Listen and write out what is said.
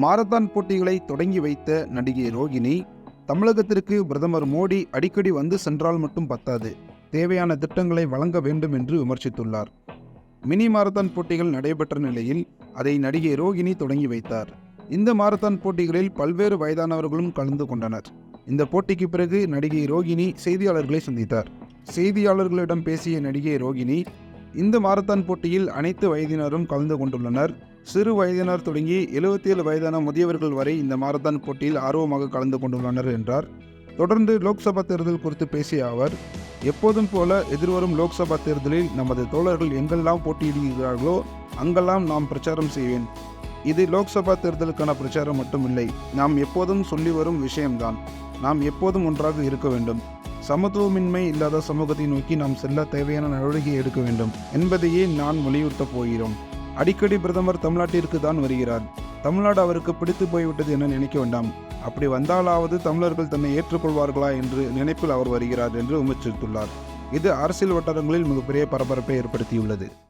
Marathon போட்டிகளை தொடங்கி வைத்த நடிகை ரோகிணி தமிழகத்திற்கு பிரதமர் மோடி அடிக்கடி வந்து சென்றால் மட்டும் பத்தாது. தேவையான திட்டங்களை வழங்க வேண்டும் என்று விமர்சித்துள்ளார். மினி மாரத்தான் போட்டிகள் நடைபெற்ற நிலையில் அதை நடிகை ரோகிணி தொடங்கி வைத்தார். இந்த மாரத்தான் போட்டிகளில் பல்வேறு வயதானவர்களும் கலந்து கொண்டனர். இந்த போட்டிக்கு பிறகு நடிகை ரோகிணி செய்தியாளர்களை சந்தித்தார். செய்தியாளர்களிடம் பேசிய நடிகை ரோகிணி இந்த மாரத்தான் போட்டியில் அனைத்து வயதினரும் கலந்து கொண்டுள்ளனர். சிறு வயதினர் தொடங்கி 77 வயதான முதியவர்கள் வரை இந்த மாரத்தான் போட்டியில் ஆர்வமாக கலந்து கொண்டுள்ளனர் என்றார். தொடர்ந்து லோக்சபா தேர்தல் குறித்து பேசிய அவர் எப்போதும் போல எதிர்வரும் லோக்சபா தேர்தலில் நமது தோழர்கள் எங்கெல்லாம் போட்டியிடுகிறார்களோ அங்கெல்லாம் நாம் பிரச்சாரம் செய்வேன். இது லோக்சபா தேர்தலுக்கான பிரச்சாரம் மட்டுமில்லை. நாம் எப்போதும் சொல்லி வரும் விஷயம்தான். நாம் எப்போதும் ஒன்றாக இருக்க வேண்டும். சமத்துவமின்மை இல்லாத சமூகத்தை நோக்கி நாம் செல்ல தேவையான நடவடிக்கை எடுக்க வேண்டும். என்பதையே நான் வலியுறுத்தப் போகிறோம். அடிக்கடி பிரதமர் தமிழ்நாட்டிற்கு தான் வருகிறார். தமிழ்நாடு அவருக்கு பிடித்து போய்விட்டது என நினைக்க வேண்டாம். அப்படி வந்தாலாவது தமிழர்கள் தன்னை ஏற்றுக்கொள்வார்களா என்று நினைப்பில் அவர் வருகிறார் என்று விமர்சித்துள்ளார் இது அரசியல் வட்டாரங்களில் மிகப்பெரிய பரபரப்பை ஏற்படுத்தியுள்ளது.